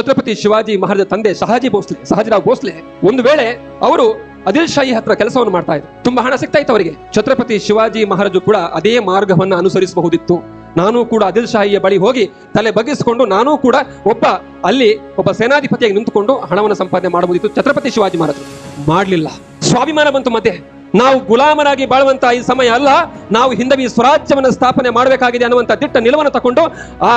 ಛತ್ರಪತಿ ಶಿವಾಜಿ ಮಹಾರಾಜ ತಂದೆ ಸಹಾಜಿ ಭೋಸ್ಲೆ ಶಹಾಜಿರಾವ್ ಭೋಸ್ಲೆ ಒಂದು ವೇಳೆ ಅವರು ಅದಿಲ್ ಶಾಹಿ ಹತ್ರ ಕೆಲಸವನ್ನು ಮಾಡ್ತಾ ಇದ್ರು. ತುಂಬಾ ಹಣ ಸಿಗ್ತಾ ಇತ್ತು ಅವರಿಗೆ. ಛತ್ರಪತಿ ಶಿವಾಜಿ ಮಹಾರಾಜು ಕೂಡ ಅದೇ ಮಾರ್ಗವನ್ನು ಅನುಸರಿಸಬಹುದಿತ್ತು. ನಾನು ಕೂಡ ಅದಿಲ್ ಶಾಹಿಯ ಬಳಿ ಹೋಗಿ ತಲೆ ಬಗ್ಗಿಸಿಕೊಂಡು ನಾನು ಕೂಡ ಒಬ್ಬ ಅಲ್ಲಿ ಒಬ್ಬ ಸೇನಾಧಿಪತಿಯಾಗಿ ನಿಂತುಕೊಂಡು ಹಣವನ್ನು ಸಂಪಾದನೆ ಮಾಡಬಹುದಿತ್ತು ಛತ್ರಪತಿ ಶಿವಾಜಿ ಮಹಾರಾಜರು. ಮಾಡಲಿಲ್ಲ. ಸ್ವಾಭಿಮಾನ ಬಂತು ಮತ್ತೆ. ನಾವು ಗುಲಾಮರಾಗಿ ಬಾಳುವಂತ ಈ ಸಮಯ ಅಲ್ಲ. ನಾವು ಹಿಂದವಿ ಸ್ವರಾಜ್ಯವನ್ನು ಸ್ಥಾಪನೆ ಮಾಡಬೇಕಾಗಿದೆ ಅನ್ನುವಂತ ದಿಟ್ಟ ನಿಲುವನ್ನು ತಕೊಂಡು ಆ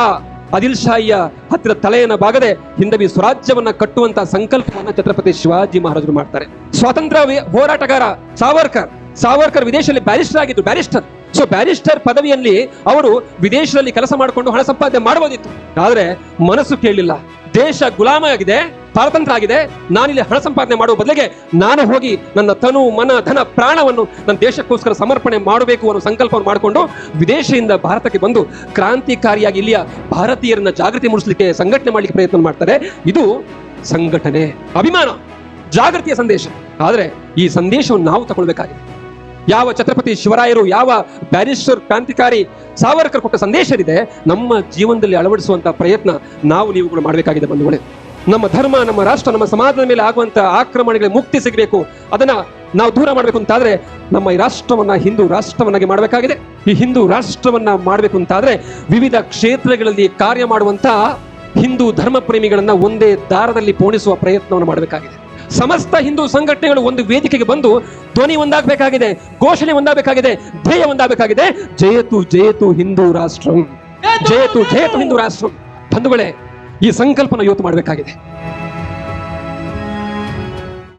ಆದಿಲ್ ಶಾಹಿಯ ಹತ್ತಿರ ತಲೆಯನ್ನು ಬಾಗದೆ ಹಿಂದವಿ ಸ್ವರಾಜ್ಯವನ್ನ ಕಟ್ಟುವಂತಹ ಸಂಕಲ್ಪವನ್ನ ಛತ್ರಪತಿ ಶಿವಾಜಿ ಮಹಾರಾಜರು ಮಾಡ್ತಾರೆ. ಸ್ವಾತಂತ್ರ್ಯ ಹೋರಾಟಗಾರ ಸಾವರ್ಕರ್. ಸಾವರ್ಕರ್ ವಿದೇಶದಲ್ಲಿ ಬ್ಯಾರಿಸ್ಟರ್ ಆಗಿದ್ದು ಬ್ಯಾರಿಸ್ಟರ್ ಸೊ ಬ್ಯಾರಿಸ್ಟರ್ ಪದವಿಯಲ್ಲಿ ಅವರು ವಿದೇಶದಲ್ಲಿ ಕೆಲಸ ಮಾಡಿಕೊಂಡು ಹಣ ಸಂಪಾದನೆ ಮಾಡಬಹುದಿತ್ತು ಆದ್ರೆ ಮನಸ್ಸು ಕೇಳಲಿಲ್ಲ ದೇಶ ಗುಲಾಮ ಆಗಿದೆ. ಪಾರತಂತ್ರ ಆಗಿದೆ. ನಾನಿಲ್ಲಿ ಹಣ ಸಂಪಾದನೆ ಮಾಡುವ ಬದಲಿಗೆ ನಾನು ಹೋಗಿ ನನ್ನ ತನು, ಮನ, ಧನ, ಪ್ರಾಣವನ್ನು ನನ್ನ ದೇಶಕ್ಕೋಸ್ಕರ ಸಮರ್ಪಣೆ ಮಾಡಬೇಕು ಅನ್ನೋ ಸಂಕಲ್ಪವನ್ನು ಮಾಡಿಕೊಂಡು ವಿದೇಶದಿಂದ ಭಾರತಕ್ಕೆ ಬಂದು ಕ್ರಾಂತಿಕಾರಿಯಾಗಿ ಇಲ್ಲಿಯ ಭಾರತೀಯರನ್ನ ಜಾಗೃತಿ ಮೂಡಿಸಲಿಕ್ಕೆ ಸಂಘಟನೆ ಮಾಡಲಿಕ್ಕೆ ಪ್ರಯತ್ನ ಮಾಡ್ತಾರೆ. ಇದು ಸಂಘಟನೆ, ಅಭಿಮಾನ, ಜಾಗೃತಿಯ ಸಂದೇಶ. ಆದರೆ ಈ ಸಂದೇಶವನ್ನು ನಾವು ತಗೊಳ್ಬೇಕಾಗಿದೆ. ಯಾವ ಛತ್ರಪತಿ ಶಿವರಾಯರು, ಯಾವ ಬ್ಯಾರಿಸ್ಟರ್ ಕ್ರಾಂತಿಕಾರಿ ಸಾವರ್ಕರ್ ಕೊಟ್ಟ ಸಂದೇಶ ಇದೆ ನಮ್ಮ ಜೀವನದಲ್ಲಿ ಅಳವಡಿಸುವಂತಹ ಪ್ರಯತ್ನ ನಾವು ನೀವು ಕೂಡ ಮಾಡಬೇಕಾಗಿದೆ ಬಂಧುಗಳೇ. ನಮ್ಮ ಧರ್ಮ, ನಮ್ಮ ರಾಷ್ಟ್ರ, ನಮ್ಮ ಸಮಾಜದ ಮೇಲೆ ಆಗುವಂತ ಆಕ್ರಮಣಗಳಿಗೆ ಮುಕ್ತಿ ಸಿಗಬೇಕು. ಅದನ್ನ ನಾವು ದೂರ ಮಾಡಬೇಕು ಅಂತಾದ್ರೆ ನಮ್ಮ ಈ ರಾಷ್ಟ್ರವನ್ನ ಹಿಂದೂ ರಾಷ್ಟ್ರವನ್ನಾಗಿ ಮಾಡಬೇಕಾಗಿದೆ. ಈ ಹಿಂದೂ ರಾಷ್ಟ್ರವನ್ನ ಮಾಡಬೇಕು ಅಂತಾದ್ರೆ ವಿವಿಧ ಕ್ಷೇತ್ರಗಳಲ್ಲಿ ಕಾರ್ಯ ಮಾಡುವಂತ ಹಿಂದೂ ಧರ್ಮ ಪ್ರೇಮಿಗಳನ್ನ ಒಂದೇ ದಾರದಲ್ಲಿ ಪೋಣಿಸುವ ಪ್ರಯತ್ನವನ್ನು ಮಾಡಬೇಕಾಗಿದೆ. ಸಮಸ್ತ ಹಿಂದೂ ಸಂಘಟನೆಗಳು ಒಂದು ವೇದಿಕೆಗೆ ಬಂದು ಧ್ವನಿ ಒಂದಾಗಬೇಕಾಗಿದೆ, ಘೋಷಣೆ ಒಂದಾಗಬೇಕಾಗಿದೆ, ಧ್ಯೇಯ ಒಂದಾಗಬೇಕಾಗಿದೆ. ಜಯತು ಜಯತು ಹಿಂದೂ ರಾಷ್ಟ್ರಂ. ಜಯತು ಜಯತು ಹಿಂದೂ ರಾಷ್ಟ್ರಂ. ಬಂಧುಗಳೇ ಈ ಸಂಕಲ್ಪನ ಇವತ್ತು ಮಾಡಬೇಕಾಗಿದೆ.